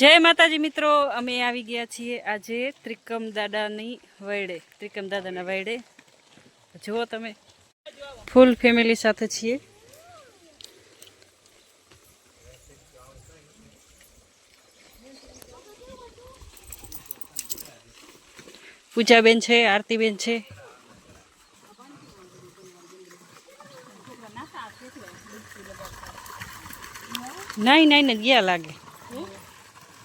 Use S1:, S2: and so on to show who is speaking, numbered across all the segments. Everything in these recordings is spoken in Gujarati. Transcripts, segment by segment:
S1: જય માતાજી મિત્રો, અમે આવી ગયા છીએ આજે ત્રિકમ દાદાની વયડે ત્રિકમ દાદાના વયડે જુઓ તમે, ફૂલ ફેમિલી સાથે છીએ. પૂજાબેન છે, આરતીબેન છે. નહીં નહીં, ગયા લાગે.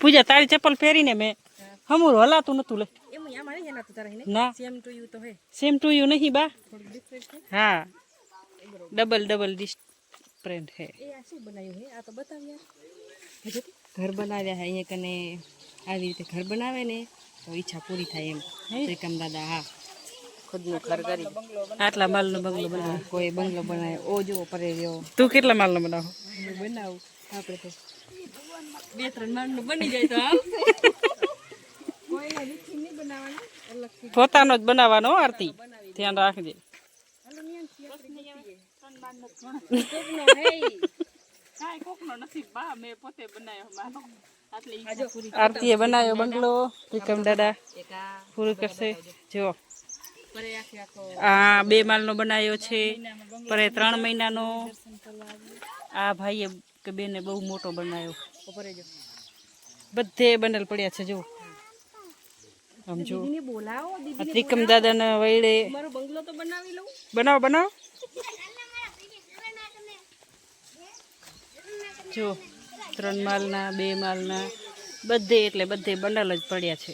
S1: પૂજા તારી ચપ્પલ પહેરીને મેં હમુર હલાતું નતું લે ના સેમ ટુ યુ નહીં બા હા ડબલ ડબલ ડિફરન્ટ હે
S2: ઘર બનાવ્યા છે અહીંયા કને આવી રીતે ઘર બનાવે ને તો ઈચ્છા પૂરી થાય એમ ત્રિકમ દાદા હા ખુદનું ઘર કરી
S1: આટલા માલનો બંગલો બનાવ.
S2: કોઈ બંગલો બનાવે. ઓ જુઓ પરે રહ્યો
S1: તું કેટલા માલનો બનાવો?
S2: બનાવું? આપણે તો બે ત્રણ માળનું બની જાય તો આમ
S1: પોતાનો જ બનાવવાનો આરતી. ધ્યાન રાખજે. આરતીએ બનાવ્યો બંગલો. વિક્રમ દાદા. પૂરું કરશે. જો આ બે માલનો બનાવ્યો છે. પરે ત્રણ મહિનાનો આ ભાઈએ કે બેને બહુ મોટો બનાવ્યો. બધે બંડલ પડ્યા છે જો આમ જો ત્રિકમ દાદાના વૈડે
S2: બનાવો
S1: બનાવો જો ત્રણ માલના બે માલના બધે એટલે બધે બંડલ જ પડ્યા છે.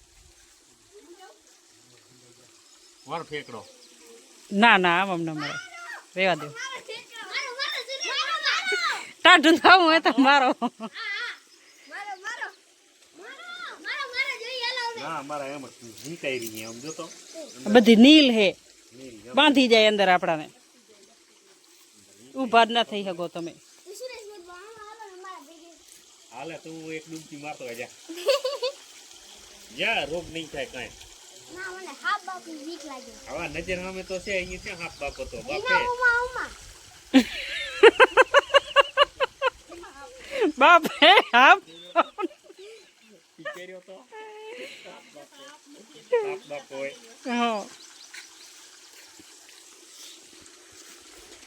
S1: વાર
S3: ફેંકડો.
S1: ના ના આમ આમ ન મળે. રેવા દો. ટાઢું થવું હોય તો મારો. બધી નીલ હે. બાંધી જાય અંદર આપણાને. ઊભા જ ના થઈ શકો તમે.
S3: હાલે તું એક ડૂબકી મારતો જા. જા રોગ નહીં થાય કાંઈ.
S4: ના મને હાફ બાપની બીક લાગે.
S3: આવા નજર સામે તો છે અહીંયા છે હાફ બાપ કર્યો તો બાપ. બાપ
S1: હા.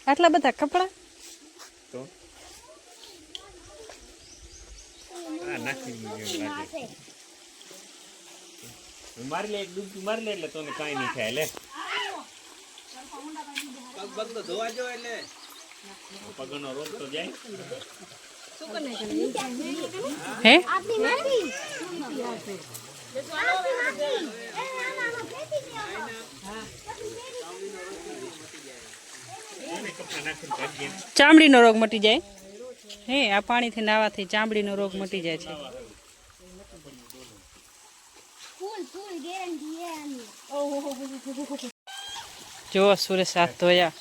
S1: આટલા બધા કપડા?
S3: તો? આ નાખી દીધું મારી લે એક મારી લે એટલે તને કાંઈ નહીં થાય, લે. રોગ તો જાય.
S1: હે?
S4: આટલી નથી આટલી નથી એ ના ના ના ફેંકી ગયો
S3: એને કપડા નાખીને ભાગીએ
S1: ચામડીનો રોગ મટી જાય? હે, આ પાણીથી નાવાથી ચામડીનો રોગ મટી જાય છે. જો સુરેશ હાથ ધોયા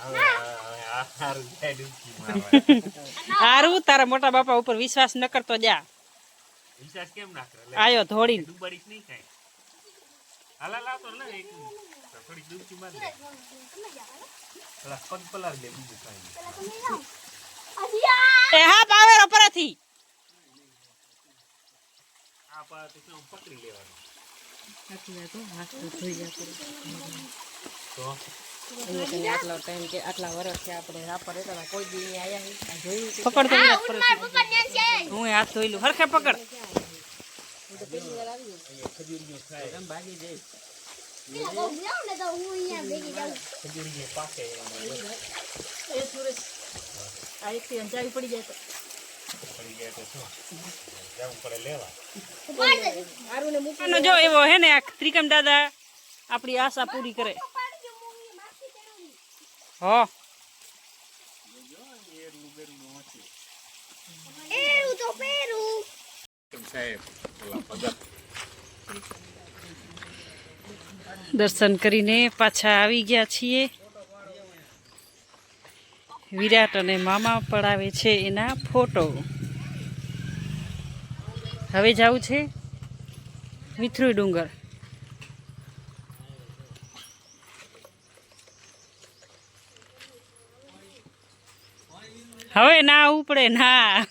S3: હવે હવે આ હારું જાય ડૂબકી મારવા
S1: હારું તારા મોટા બાપા ઉપર વિશ્વાસ ન કરતો જા
S3: વિશ્વાસ કેમ ના કરે લે
S1: આયો ધોડીને
S3: ડૂબાડીશ નહીં કાંઈ હાલા લાવતો લે એક થોડીક ડૂબકી માર દે પેલા પગ પલાર દે બીજું કાંઈ નહીં.
S1: એ હા પાવેરો પરેથી
S3: આ પા તો શું પકડી લેવાનું
S2: હો, હાથ જતો આટલો ટાઈમ કે આટલા વર્ષથી આપણે રાપર રહેતા કોઈ દી આયા. જોયું
S1: પકડ તો વિરાટ પરેથી હું હાથ ધોઈ લઉં. હરખે પકડ.
S2: એમ ભાગી જાય.
S3: ખજૂરીએ પાકે
S1: આ એકથી અંજાવી પડી જાય તો.
S3: પડે
S1: જો એવો હે ત્રિકમ દાદા આપણી આશા પૂરી કરે. હો. દર્શન કરીને પાછા આવી ગયા છીએ. વિરાટ અને મામા પડાવે છે એના ફોટો. હવે જવું છે મિથ્રુઈ ડુંગર. હવે ના ઉપડે, ના.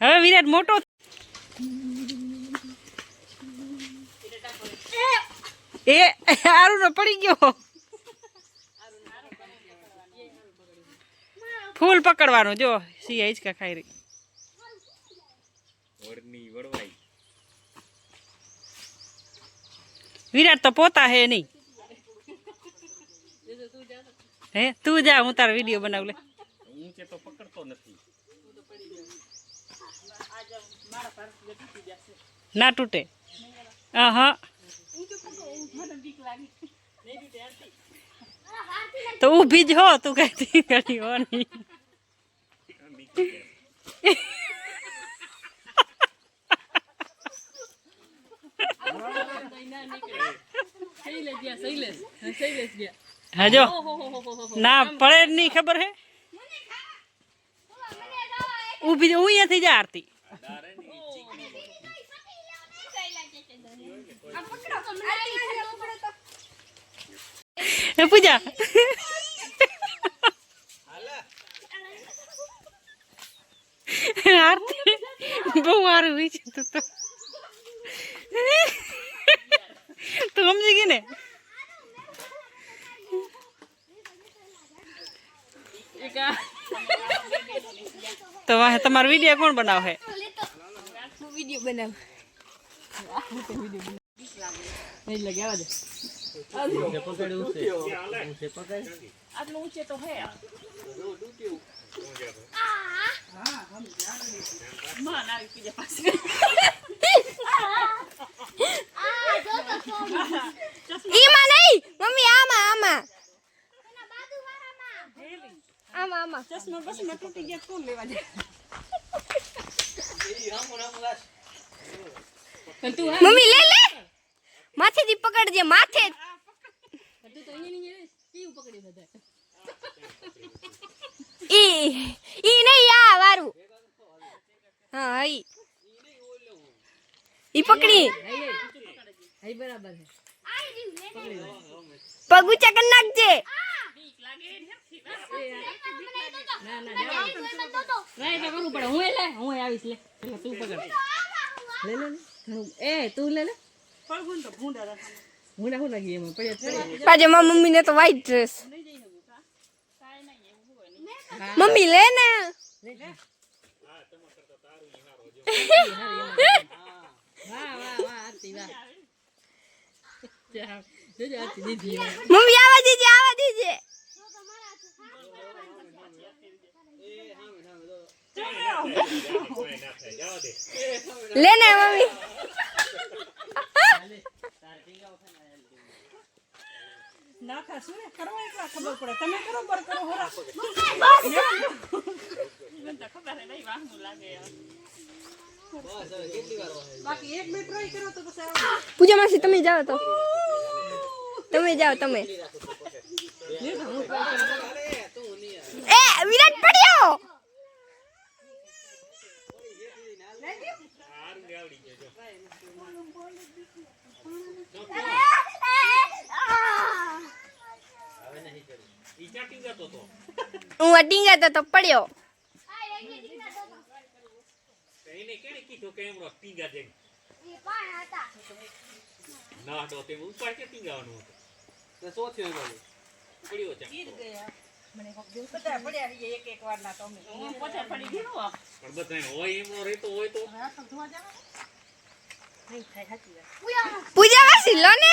S1: હવે વિરાટ મોટો એ હારું ને પડી ગયો ફૂલ પકડવાનું જો સિંહ હિંચકા ખાઈ રહી
S3: વડની વડવાઈ
S1: વિરાટ તો પોતા હે નહીં હે તું જા હું તારો વિડીયો બનાવ લે
S3: ઊંચે તો પકડતો નથી
S1: ના તૂટે હા તો ઊભી જ હો તું કઈ કરી હો નહીં
S3: આમ બીકી જાય.
S1: હજો ના પડે જ નહીં ખબર હે ઊભી હું અહીંયાથી જા આરતી है पूजा। आरती। बहु आ तो तो। तो हम जी ने? तो वहाँ तुम्हारा वीडियो कौन बनाओ है?
S2: वीडियो बनाओ। એટલે કહેવા દે આટલું ઊંચે તો હે
S4: ઈમાં નહીં મમ્મી આમાં આમાં આમાં આમાં
S1: ચશ્મા બસમાં તૂટી ગયા કોણ લેવા જાય
S4: મમ્મી લે લે માથેથી પકડજે માથે ઈ ઈ નહીં આ વારું હા ઈ ઈ પકડી
S2: હઈ બરાબર છે
S4: પગ ઊંચા કરી નાખજે
S2: ટ્રાય તો કરવું પડે હું એ લે હું એ આવીશ લે એટલે તું પકડ લે લે લે ઘણું એ તું લે લે. હું ના હું લાગી એમાં? પડ્યા
S4: પાછે મારા મમ્મી ને તો વ્હાઈટ ડ્રેસ મમ્મી લે ને.
S2: દીધી.
S4: મમ્મી આવા દીજે આવા દીજે
S3: કોઈ ના થાય જવા દે
S4: લે ને મમ્મી
S1: નાખા શું ને કરો ખબર પડે. તમે કરો બર કરો હોરા બાકી એક બે ટ્રાય કરો તો પછી
S4: પૂજા માસી તમે જાઓ તો. તમે જાઓ તમે એ વિરાટ પડ્યો
S3: સારું આવડી ગયો જો
S5: હું આ તો પડ્યો.
S3: એને કેને કીધું કે એમનો ટીંગા દે ના તો તે ઉપાડ કે ટીંગાવાનું હતું. પડ્યો છે.
S2: બધા પડ્યા રહીએ એક એક વાર ના તમે
S6: પોતે પડી ગયું
S3: પણ બધાને હોય એમનો રહેતો હોય તો.
S5: પૂજા વાસી લો ને.